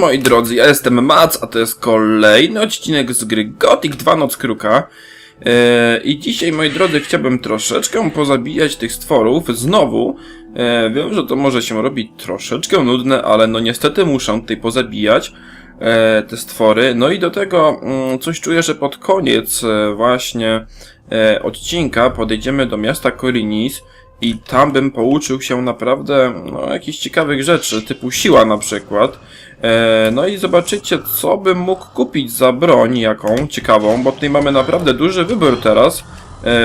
moi drodzy, ja jestem Mac, a to jest kolejny odcinek z gry Gothic 2 Noc Kruka. Eee, I dzisiaj, moi drodzy, chciałbym troszeczkę pozabijać tych stworów znowu. Eee, wiem, że to może się robić troszeczkę nudne, ale no niestety muszę tutaj pozabijać e, te stwory. No i do tego mm, coś czuję, że pod koniec e, właśnie e, odcinka podejdziemy do miasta Korinis i tam bym pouczył się naprawdę no, jakichś ciekawych rzeczy, typu siła na przykład. E, no i zobaczycie, co bym mógł kupić za broń jaką ciekawą, bo tutaj mamy naprawdę duży wybór teraz e,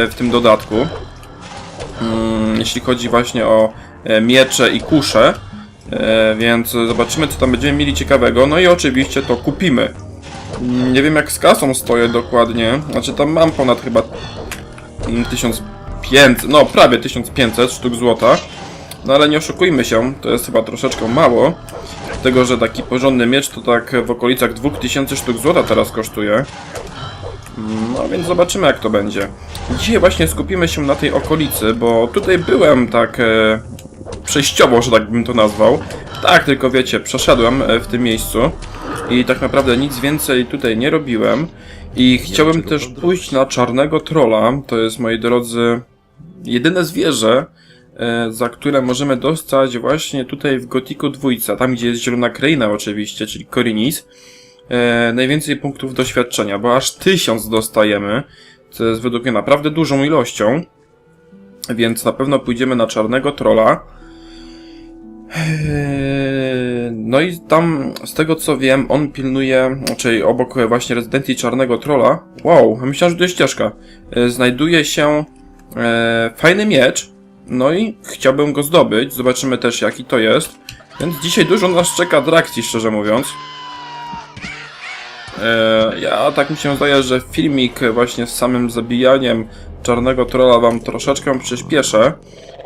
w tym dodatku. Mm, jeśli chodzi właśnie o e, miecze i kusze. Więc zobaczymy, co tam będziemy mieli ciekawego. No i oczywiście to kupimy. Mm, Nie wiem, jak z kasą stoję dokładnie. Znaczy, tam mam ponad chyba mm, 1500, no prawie 1500 sztuk złota. No ale nie oszukujmy się, to jest chyba troszeczkę mało. Tego, że taki porządny miecz to tak w okolicach 2000 sztuk złota teraz kosztuje. No więc zobaczymy jak to będzie. Dzisiaj właśnie skupimy się na tej okolicy, bo tutaj byłem tak e, przejściowo, że tak bym to nazwał. Tak, tylko wiecie, przeszedłem e, w tym miejscu i tak naprawdę nic więcej tutaj nie robiłem. I chciałem też pójść na czarnego trolla. To jest, moi drodzy, jedyne zwierzę, za które możemy dostać właśnie tutaj w Gotiku dwójce, tam gdzie jest zielona kraina oczywiście, czyli Korinis, e, najwięcej punktów doświadczenia, bo aż tysiąc dostajemy, co jest według mnie naprawdę dużą ilością, więc na pewno pójdziemy na czarnego trolla. Eee, No i tam, z tego co wiem, on pilnuje, czyli obok właśnie rezydencji Czarnego Trolla, wow, myślałem, że to jest ścieżka, e, znajduje się e, fajny miecz, no i chciałbym go zdobyć, zobaczymy też jaki to jest, więc dzisiaj dużo nas czeka atrakcji, szczerze mówiąc. E, ja tak mi się zdaje, że filmik właśnie z samym zabijaniem Czarnego Trolla wam troszeczkę przyspieszę,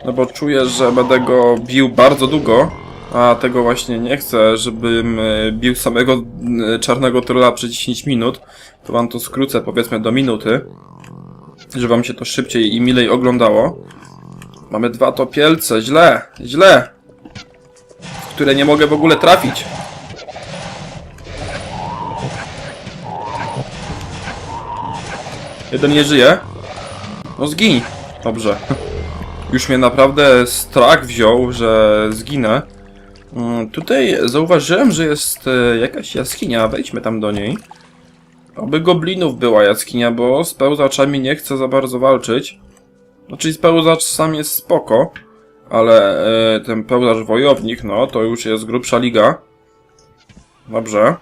no bo czuję, że będę go bił bardzo długo, a tego właśnie nie chcę, żebym e, bił samego e, czarnego trolla przez 10 minut. To wam to skrócę powiedzmy do minuty, żeby wam się to szybciej i milej oglądało. Mamy dwa topielce, źle, źle, w które nie mogę w ogóle trafić. Jeden nie żyje. No zgiń. Dobrze. Już mnie naprawdę strach wziął, że zginę. Mm, Tutaj zauważyłem, że jest e, jakaś jaskinia. Wejdźmy tam do niej. Oby goblinów była jaskinia, bo z pełzaczami nie chcę za bardzo walczyć. Znaczy z pełzacz sam jest spoko, ale e, ten pełzacz wojownik, no to już jest grubsza liga. Dobrze.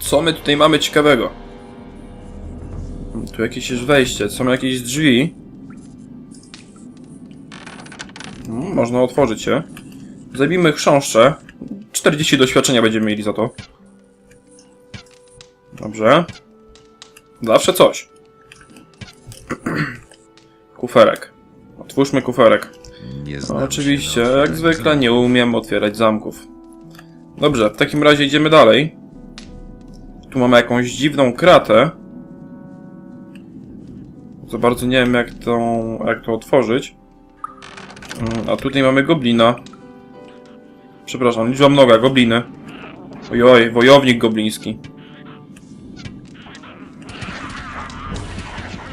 Co my tutaj mamy ciekawego? Tu jakieś jest wejście, są jakieś drzwi. Mm, Można otworzyć je. Zabijmy chrząszcze. 40 doświadczenia będziemy mieli za to. Dobrze. Zawsze coś. Kuferek. Otwórzmy kuferek. Nie No, znam oczywiście, się na jak zwykle nie umiem otwierać zamków. Dobrze, w takim razie idziemy dalej. Tu mamy jakąś dziwną kratę. Za bardzo nie wiem jak to, jak to otworzyć. Mm, A tutaj mamy goblina. Przepraszam, liczba mnoga, gobliny. Ojoj, wojownik gobliński.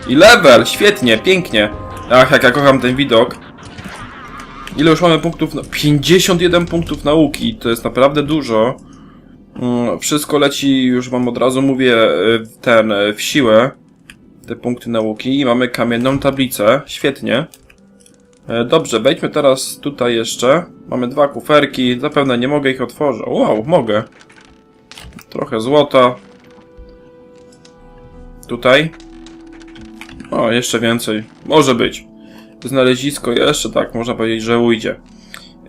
I level, świetnie, pięknie. Ach, jak ja kocham ten widok. Ile już mamy punktów? No, 51 punktów nauki, to jest naprawdę dużo. Mm, Wszystko leci, już wam od razu mówię, w ten, y, w siłę. Te punkty nauki i mamy kamienną tablicę, świetnie. E, Dobrze, wejdźmy teraz tutaj jeszcze. Mamy dwa kuferki, zapewne nie mogę ich otworzyć. Wow, mogę. Trochę złota. Tutaj. O, jeszcze więcej. Może być. Znalezisko jeszcze, tak, można powiedzieć, że ujdzie.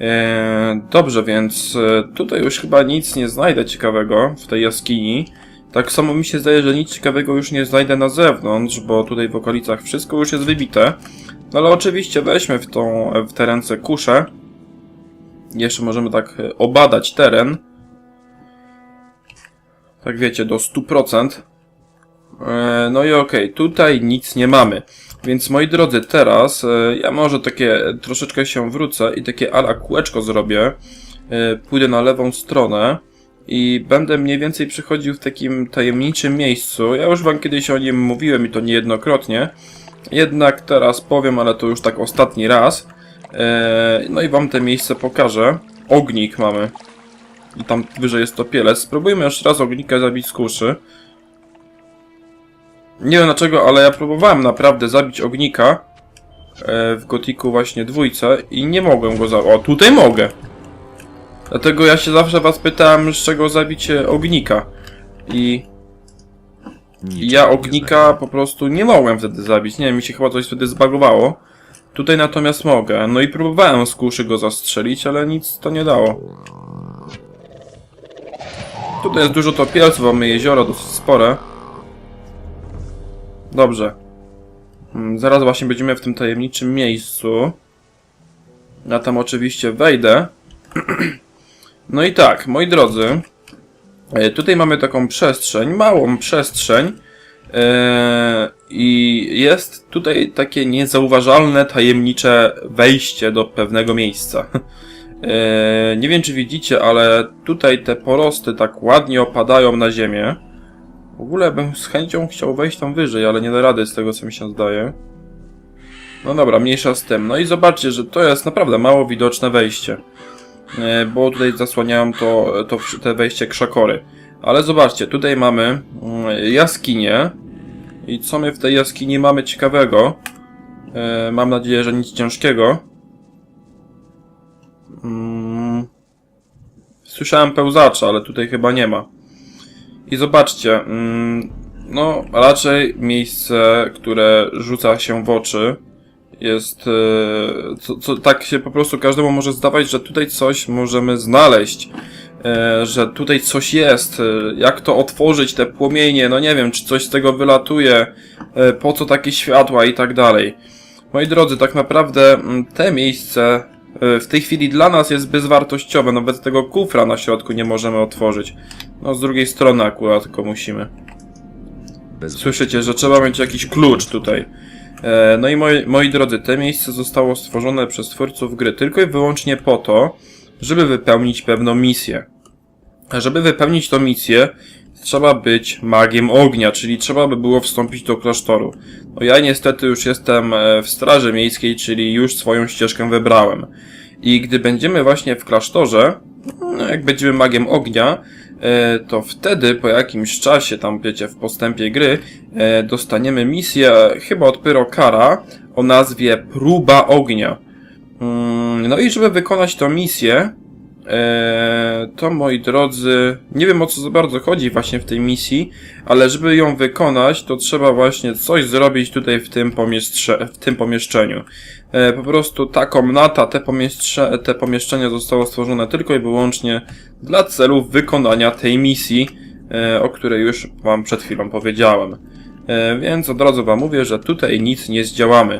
Eee, dobrze, więc e, tutaj już chyba nic nie znajdę ciekawego w tej jaskini. Tak samo mi się zdaje, że nic ciekawego już nie znajdę na zewnątrz, bo tutaj w okolicach wszystko już jest wybite. No ale oczywiście weźmy w tą, w te ręce kuszę. Jeszcze możemy tak e, obadać teren. Tak wiecie, do 100%. E, No i okej, tutaj nic nie mamy. Więc moi drodzy, teraz e, ja może takie troszeczkę się wrócę i takie ala kółeczko zrobię. E, Pójdę na lewą stronę i będę mniej więcej przychodził w takim tajemniczym miejscu. Ja już wam kiedyś o nim mówiłem i to niejednokrotnie. Jednak teraz powiem, ale to już tak ostatni raz. No i wam te miejsce pokażę. Ognik mamy. I tam wyżej jest topielec. Spróbujmy jeszcze raz ognika zabić z kuszy. Nie wiem dlaczego, ale ja próbowałem naprawdę zabić ognika e, w gotiku właśnie dwójce i nie mogłem go zabić. O, tutaj mogę! Dlatego ja się zawsze was pytałem, z czego zabicie ognika. I i ja ognika po prostu nie mogłem wtedy zabić. Nie wiem, mi się chyba coś wtedy zbagowało. Tutaj natomiast mogę. No i próbowałem z kuszy go zastrzelić, ale nic to nie dało. Tutaj jest dużo topielców, mamy jezioro dosyć spore. Dobrze. Mm, Zaraz właśnie będziemy w tym tajemniczym miejscu. Ja tam oczywiście wejdę. No i tak, moi drodzy. e, Tutaj mamy taką przestrzeń, małą przestrzeń. e, I jest tutaj takie niezauważalne, tajemnicze wejście do pewnego miejsca. E, Nie wiem, czy widzicie, ale tutaj te porosty tak ładnie opadają na ziemię. W ogóle bym z chęcią chciał wejść tam wyżej, ale nie da rady z tego, co mi się zdaje. No dobra, mniejsza z tym. No i zobaczcie, że to jest naprawdę mało widoczne wejście. E, Bo tutaj zasłaniałem to, to te wejście krzakory. Ale zobaczcie, tutaj mamy mm, jaskinię. I co my w tej jaskini mamy ciekawego? E, Mam nadzieję, że nic ciężkiego. Mm. Słyszałem pełzacza, ale tutaj chyba nie ma. I zobaczcie, mm, no raczej miejsce, które rzuca się w oczy, jest, e, co, co tak się po prostu każdemu może zdawać, że tutaj coś możemy znaleźć, e, że tutaj coś jest, e, jak to otworzyć, te płomienie, no nie wiem, czy coś z tego wylatuje, po co takie światła i tak dalej. Moi drodzy, tak naprawdę mm, te miejsce w tej chwili dla nas jest bezwartościowe, nawet tego kufra na środku nie możemy otworzyć. No z drugiej strony akurat tylko musimy. Słyszycie, że trzeba mieć jakiś klucz tutaj. E, No i moi, moi drodzy, te miejsce zostało stworzone przez twórców gry tylko i wyłącznie po to, żeby wypełnić pewną misję. A żeby wypełnić tą misję, trzeba być magiem ognia, czyli trzeba by było wstąpić do klasztoru. No ja niestety już jestem e, w straży miejskiej, czyli już swoją ścieżkę wybrałem. I gdy będziemy właśnie w klasztorze, no jak będziemy magiem ognia, e, to wtedy po jakimś czasie, tam wiecie, w postępie gry, e, dostaniemy misję chyba od Pyrokara o nazwie Próba Ognia. Mm, No i żeby wykonać tę misję, to moi drodzy, nie wiem o co za bardzo chodzi właśnie w tej misji, ale żeby ją wykonać, to trzeba właśnie coś zrobić tutaj w tym, w tym pomieszczeniu. E, Po prostu ta komnata, te, pomieszcze, te zostało stworzone tylko i wyłącznie dla celów wykonania tej misji, e, o której już wam przed chwilą powiedziałem. E, Więc od razu wam mówię, że tutaj nic nie zdziałamy.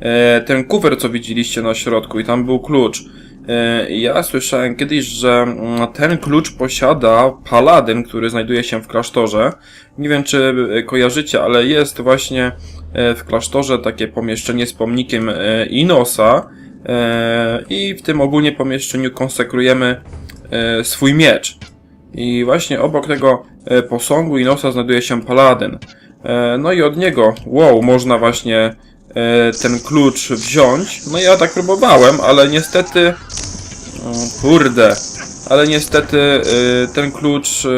E, Ten kufer, co widzieliście na środku i tam był klucz. E, Ja słyszałem kiedyś, że mm, ten klucz posiada paladyn, który znajduje się w klasztorze. Nie wiem, czy e, kojarzycie, ale jest właśnie e, w klasztorze takie pomieszczenie z pomnikiem Inosa. I w tym ogólnie pomieszczeniu konsekrujemy swój miecz. I właśnie obok tego posągu Inosa znajduje się paladyn. No i od niego, wow, można właśnie ten klucz wziąć. No ja tak próbowałem, ale niestety... O, kurde. Ale niestety e, ten klucz e,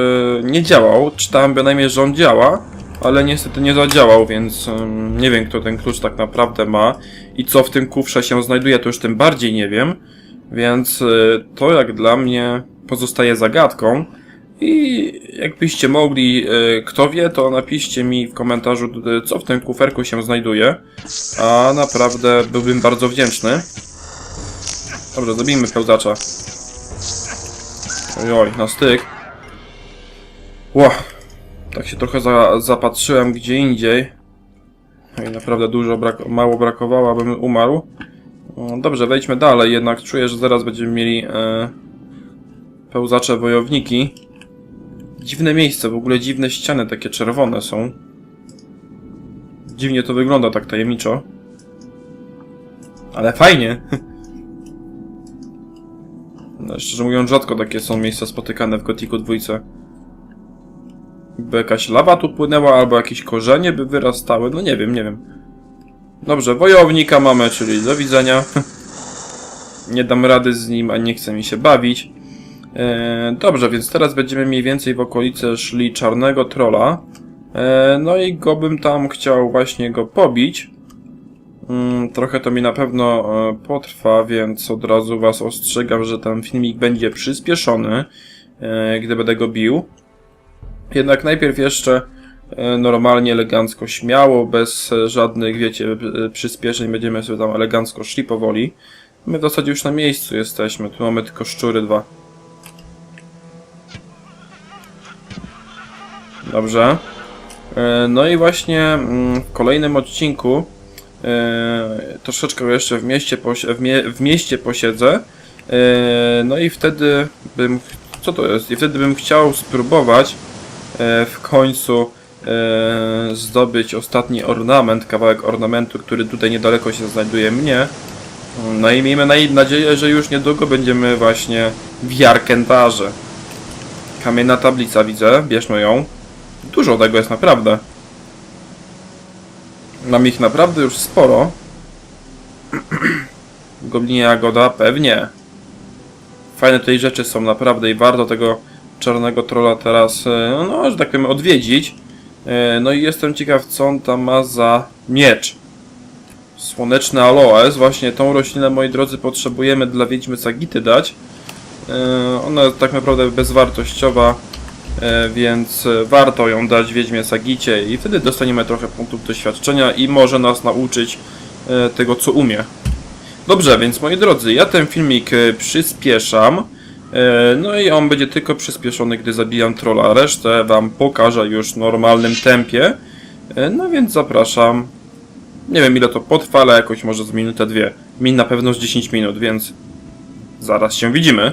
nie działał. Czytałem bynajmniej, że on działa, ale niestety nie zadziałał, więc nie wiem, kto ten klucz tak naprawdę ma i co w tym kufrze się znajduje, to już tym bardziej nie wiem. Więc e, to jak dla mnie pozostaje zagadką. I jakbyście mogli, e, kto wie, to napiszcie mi w komentarzu, co w tym kuferku się znajduje. A naprawdę byłbym bardzo wdzięczny. Dobrze, zabijmy pełzacza. Ojoj, na styk. Ło, tak się trochę za, zapatrzyłem gdzie indziej. No i naprawdę dużo, brak, mało brakowało, abym umarł. No, Dobrze, wejdźmy dalej, jednak czuję, że zaraz będziemy mieli e, pełzacze wojowniki. Dziwne miejsce, w ogóle dziwne ściany, takie czerwone są. Dziwnie to wygląda tak tajemniczo. Ale fajnie. Ale szczerze mówiąc, rzadko takie są miejsca spotykane w Gotiku dwójce. By jakaś lawa tu płynęła, albo jakieś korzenie by wyrastały, no nie wiem, nie wiem. Dobrze, wojownika mamy, czyli do widzenia. nie dam rady z nim, a nie chce mi się bawić. E, dobrze, więc teraz będziemy mniej więcej w okolice szli czarnego trola. E, no i go bym tam chciał właśnie go pobić. Mm, trochę to mi na pewno e, potrwa, więc od razu was ostrzegam, że ten filmik będzie przyspieszony, gdy będę go bił. Jednak najpierw jeszcze normalnie, elegancko, śmiało, bez żadnych, wiecie, przyspieszeń, będziemy sobie tam elegancko szli powoli. My w zasadzie już na miejscu jesteśmy, tu mamy tylko szczury dwa. Dobrze. E, No i właśnie mm, w kolejnym odcinku e, troszeczkę jeszcze w mieście, w, mie- w mieście posiedzę. E, No i wtedy bym. Co to jest? I wtedy bym chciał spróbować w końcu zdobyć ostatni ornament, kawałek ornamentu, który tutaj niedaleko się znajduje mnie. No i miejmy nadzieję, że już niedługo będziemy właśnie w Jarkendarze. Kamienna tablica widzę, bierzmy ją. Dużo tego jest naprawdę. Mam ich naprawdę już sporo. Goblinie Jagoda? Pewnie. Fajne tutaj rzeczy są naprawdę i warto tego czarnego trolla teraz, e, no, że tak powiem, odwiedzić. E, No i jestem ciekaw, co on tam ma za miecz. Słoneczny aloes, właśnie tą roślinę, moi drodzy, potrzebujemy dla Wiedźmy Sagity dać. E, Ona tak naprawdę bezwartościowa, więc e, warto ją dać Wiedźmie Sagicie i wtedy dostaniemy trochę punktów doświadczenia i może nas nauczyć e, tego, co umie. Dobrze, więc moi drodzy, ja ten filmik e, przyspieszam. E, No i on będzie tylko przyspieszony, gdy zabijam trolla. Resztę wam pokażę już w normalnym tempie. E, No więc zapraszam. Nie wiem ile to potrwa, ale jakoś może z minutę, dwie. Mi na pewno z 10 minut, więc zaraz się widzimy.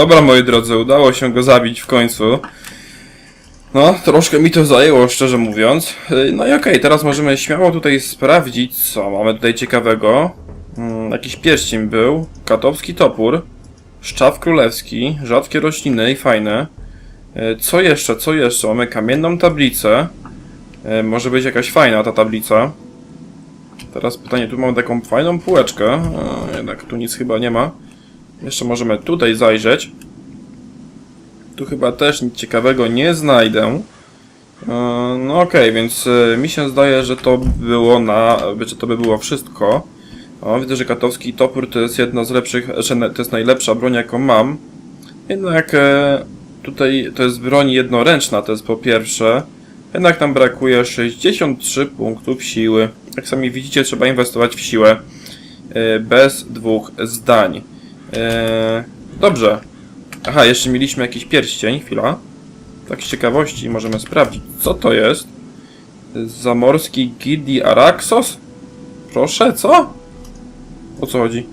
Dobra, moi drodzy, udało się go zabić w końcu. No, troszkę mi to zajęło, szczerze mówiąc. Yy, No i okej, teraz możemy śmiało tutaj sprawdzić, co mamy tutaj ciekawego. Mm, jakiś pierścień był, katowski topór, szczaw królewski, rzadkie rośliny i fajne. Yy, Co jeszcze, co jeszcze? Mamy kamienną tablicę. Yy, Może być jakaś fajna ta tablica. Teraz pytanie, tu mamy taką fajną półeczkę, jednak tu nic chyba nie ma. Jeszcze możemy tutaj zajrzeć. Tu chyba też nic ciekawego nie znajdę. E, No okej, więc e, mi się zdaje, że to było na... że to by było wszystko. O, widzę, że katowski topór to jest jedna z lepszych, to jest najlepsza broń jaką mam. Jednak e, tutaj to jest broń jednoręczna, to jest po pierwsze. Jednak nam brakuje 63 punktów siły. Jak sami widzicie, trzeba inwestować w siłę. Bez dwóch zdań. Eee, dobrze. Aha, jeszcze mieliśmy jakiś pierścień, chwila. Tak z ciekawości możemy sprawdzić, co to jest. Zamorski Gidi Araxos? Proszę, co? O co chodzi?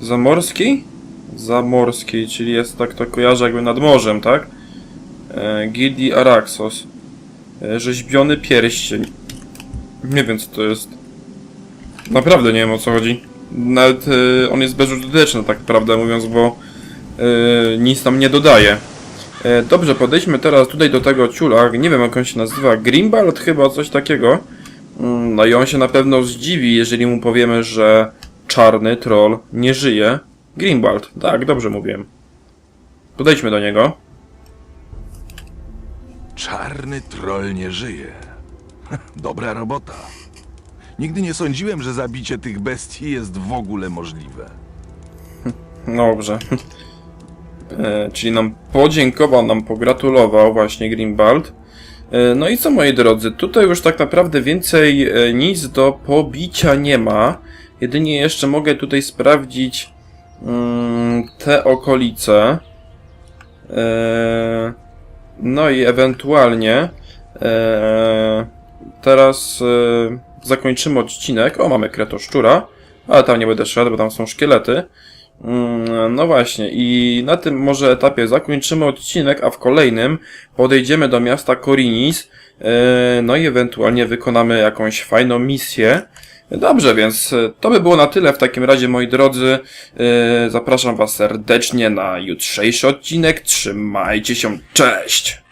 Zamorski? Zamorski, czyli jest tak to kojarzę jakby nad morzem, tak? Eee, Gidi Araxos. E, Rzeźbiony pierścień. Nie wiem co to jest. Naprawdę nie wiem o co chodzi. Nawet e, on jest bezużyteczny, tak prawdę mówiąc, bo e, nic nam nie dodaje. E, dobrze, podejdźmy teraz tutaj do tego ciula. Nie wiem jak on się nazywa. Grimbald chyba, coś takiego. Mm, No i on się na pewno zdziwi, jeżeli mu powiemy, że czarny troll nie żyje. Grimbald, tak, dobrze mówiłem. Podejdźmy do niego. Czarny troll nie żyje. Dobra robota. Nigdy nie sądziłem, że zabicie tych bestii jest w ogóle możliwe. Dobrze. E, czyli nam podziękował, nam pogratulował właśnie Grimbald. E, no i co moi drodzy, tutaj już tak naprawdę więcej e, nic do pobicia nie ma. Jedynie jeszcze mogę tutaj sprawdzić mm, te okolice. E, no i ewentualnie e, teraz e, zakończymy odcinek. O, mamy kretoszczura, ale tam nie będę szedł, bo tam są szkielety. Mm, No właśnie, i na tym może etapie zakończymy odcinek, a w kolejnym podejdziemy do miasta Korinis, e, no i ewentualnie wykonamy jakąś fajną misję. Dobrze, więc e, to by było na tyle w takim razie, moi drodzy. E, Zapraszam Was serdecznie na jutrzejszy odcinek. Trzymajcie się, cześć!